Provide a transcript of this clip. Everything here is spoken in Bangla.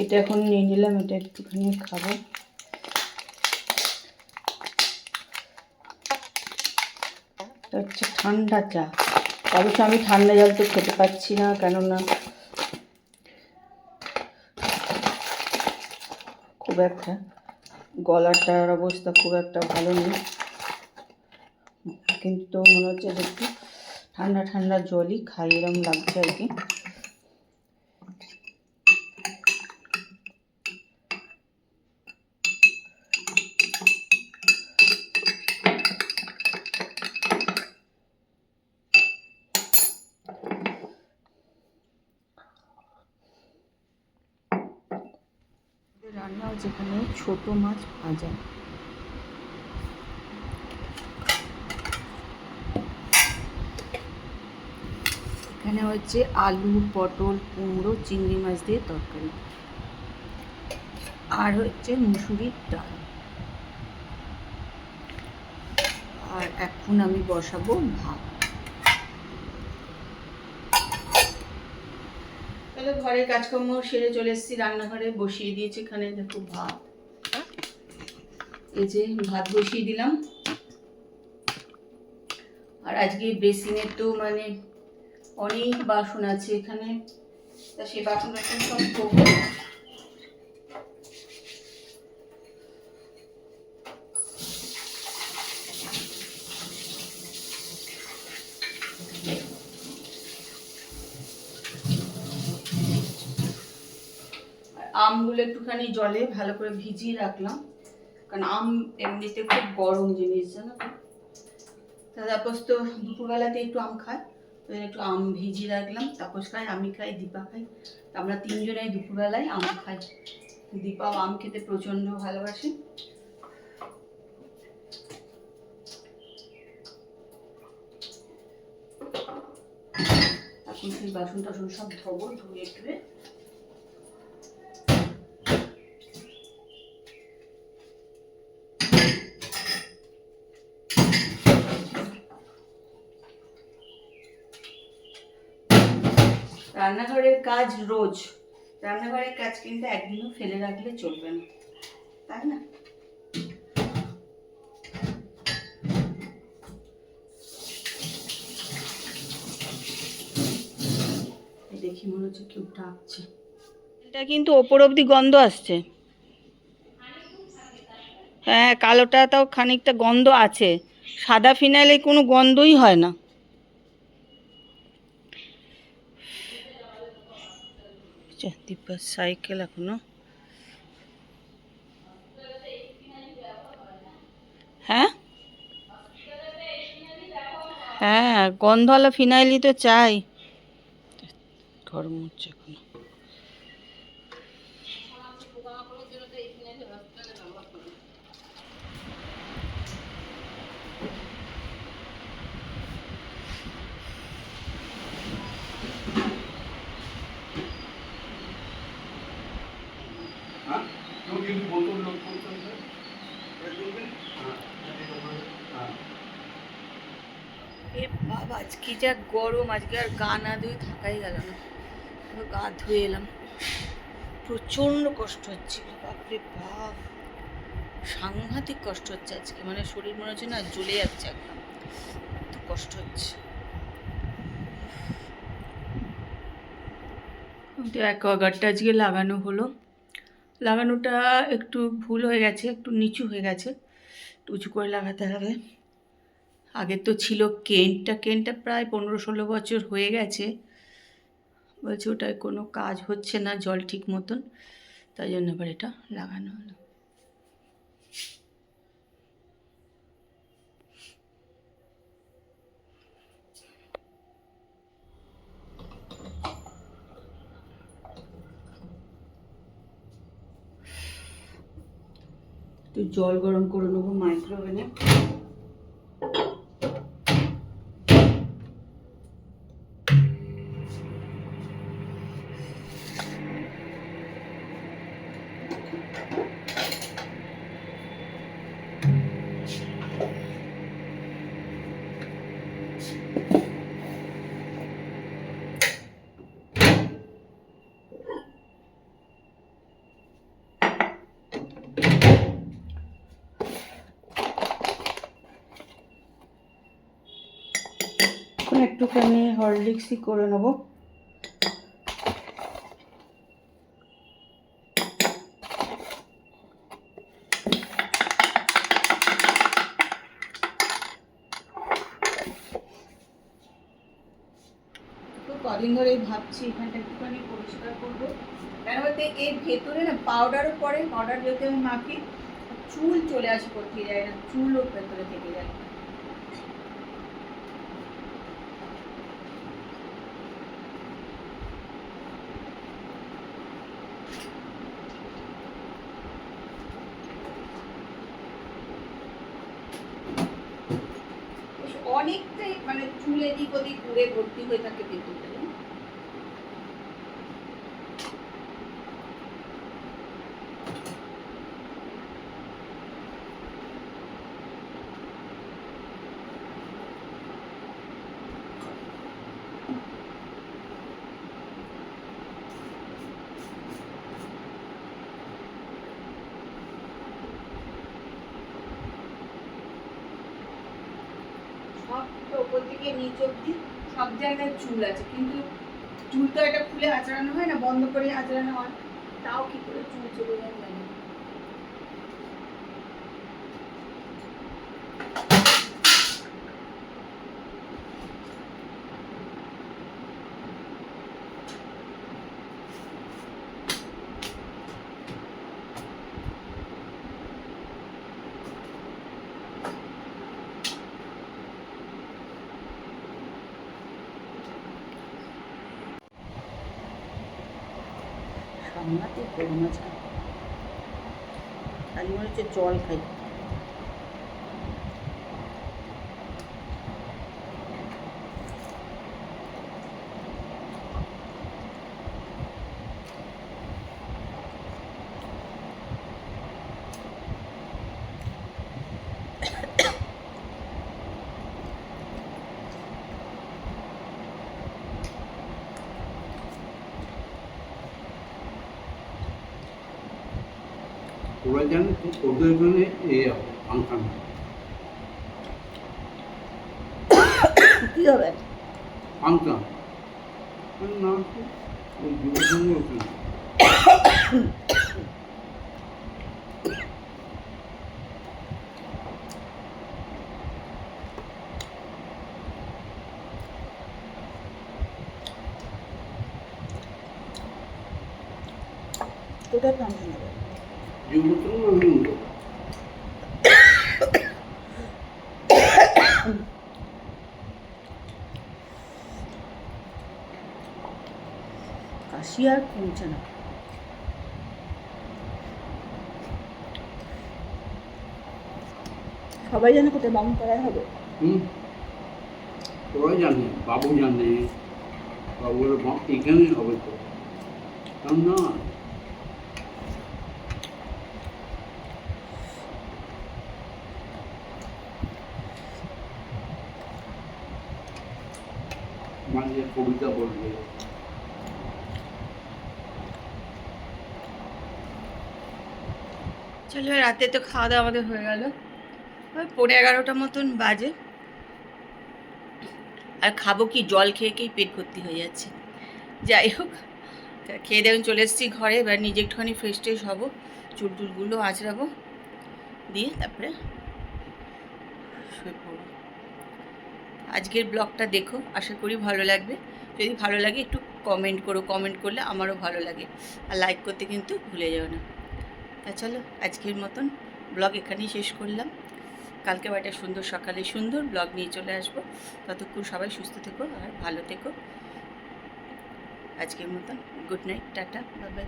এটা এখন নিয়ে নিলাম, এটা একটুখানি খাব। হচ্ছে ঠান্ডা চা। অবশ্য আমি ঠান্ডা জল তো খেতে পাচ্ছি না, কেননা খুব একটা গলাটার অবস্থা খুব একটা ভালো নেই। কিন্তু মনে হচ্ছে একটু ঠান্ডা ঠান্ডা জলই খাই, এরম লাগছে আর কি। রান্না এখানে ছোট মাছ ভাজা। এখানে হচ্ছে আলু, পটল, কুমড়ো, চিংড়ি মাছ দিয়ে তরকারি। আর হচ্ছে মুসুরির ডাল। আর এখন আমি বসাবো ভাত। তাহলে ঘরের কাজকর্ম সেরে চলে এসেছি, রান্নাঘরে বসিয়ে দিয়েছি এখানে, দেখো ভাত। এই যে ভাত বসিয়ে দিলাম। আর আজকে বেসিনের তো মানে অনেক বাসন আছে এখানে। তা সেই বাসন টাসন সব ধোবো। আমগুলো একটুখানি জলে ভালো করে ভিজিয়ে রাখলাম। কারণ আম এমনিতে খুব গরম জিনিস, জানো তো? তা তাপস তো দুপুরবেলাতে একটু আম খায়। একটু আম ভিজিয়ে রাখলাম তাপস খাই, আমি খাই, দীপা খাই। আমরা তিনজনেই দুপুরবেলায় আম খাই। দীপাও আম খেতে প্রচণ্ড ভালোবাসে। এখন সেই বাসন টাসন সব ধোবো, ধুয়ে টুয়ে রান্নাঘরের কাজ রোজ। রান্নাঘরের কাজ কিন্তু একদিনও ফেলে রাখলে চলবে না। তাই না? দেখি মনে হচ্ছে কেউ ডাকছে। এটা কিন্তু ওপর অবধি গন্ধ আসছে। হ্যাঁ কালোটা তাও খানিকটা গন্ধ আছে। সাদা ফিনাইলে কোনো গন্ধই হয় না। দীপার সাইকেল এখনও। হ্যাঁ? হ্যাঁ গন্ধ গন্ধওয়ালা ফিনাইলি তো চাই। ঘর মুছছে এখনও হ্যাঁ কেউ কিন্তু বোতল লোড করতে হবে এটা তুলবেন হ্যাঁ হ্যাঁ এ বাবা, আজকে যা গরম, আজকে আর গা না ধুয়ে থাকাই গেল না। গা ধুয়ে এলাম। প্রচণ্ড কষ্ট হচ্ছিল বাপরে বাপ। সাংঘাতিক কষ্ট হচ্ছে আজকে মানে শরীর মনে হচ্ছে না জ্বলে যাচ্ছে একদম। এত কষ্ট হচ্ছে। তো অ্যাকোয়াগার্ডটা আজকে লাগানো হলো। লাগানোটা একটু ভুল হয়ে গেছে, একটু নিচু হয়ে গেছে। একটু উঁচু করে লাগাতে হবে। আগে তো ছিল কেনটা কেনটা প্রায় পনেরো ষোলো বছর হয়ে গেছে। বলছে ওটায় কোনো কাজ হচ্ছে না জল ঠিক মতন, তাই জন্য এবার এটা লাগানো হলো। তো জল গরম করে নেব মাইক্রোওভেনে একটুখানি হরলিক্সি করে নেব। কদিন ধরেই ভাবছি এখানটা একটুখানি পরিষ্কার করব কেন বলতে এর ভেতরে না পাউডারও পরে পাউডার যদি আমি মাখি, চুল চলে আসে করতে যায় না চুলও ভেতরে থেকে যায় অনেকটাই মানে চুল এদিক ওদিক ঘুরে ভর্তি হয়ে থাকে ভেতরে? সব তো থেকে নিচ অব্দি সব জায়গায় চুল আছে কিন্তু চুল তো এটা খুলে আঁচড়ানো হয় না, বন্ধ করে আঁচড়ানো হয়? তাও কি করে চুল চলে যায়? সামলাতে করোনা ছাড়া খালি মনে হচ্ছে জল খাই। ওরা জানে ওদের জন্য এ হবে ফাংশন কি হবে? ফাংশন না ওই যুবক সঙ্গে ওখানে যুবক সঙ্গে ওখানে কাশি আর কমছে না। সবাই জানে কোথায় বামন করাই হবে? হুম। সবাই জানে বাবু জানে বাবুর এখানেই হবে তো। না মানে কবিতা বলবে। চলো, রাতে তো খাওয়া দাওয়া আমাদের হয়ে গেল। ওই পনেরো এগারোটা মতন বাজে। আর খাব কি? জল খেয়ে খেয়েই পেট ভর্তি হয়ে যাচ্ছে। যাই হোক, খেয়ে দেবেন চলে এসেছি ঘরে। এবার নিজে একটুখানি ফ্রেশ ট্রেশ হব, চুল টুলগুলো আঁচড়াবো, দিয়ে তারপরে শুয়ে পড়ব। আজকের ব্লগটা দেখো, আশা করি ভালো লাগবে। যদি ভালো লাগে একটু কমেন্ট করো কমেন্ট করলে আমারও ভালো লাগে। আর লাইক করতে কিন্তু ভুলে যাও না। তা চলো, আজকের মতন ব্লগ এখানেই শেষ করলাম। কালকে একটা সুন্দর সকালে সুন্দর ব্লগ নিয়ে চলে আসব। ততক্ষণ সবাই সুস্থ থেকো আর ভালো থেকো। আজকের মতন good night tata bye bye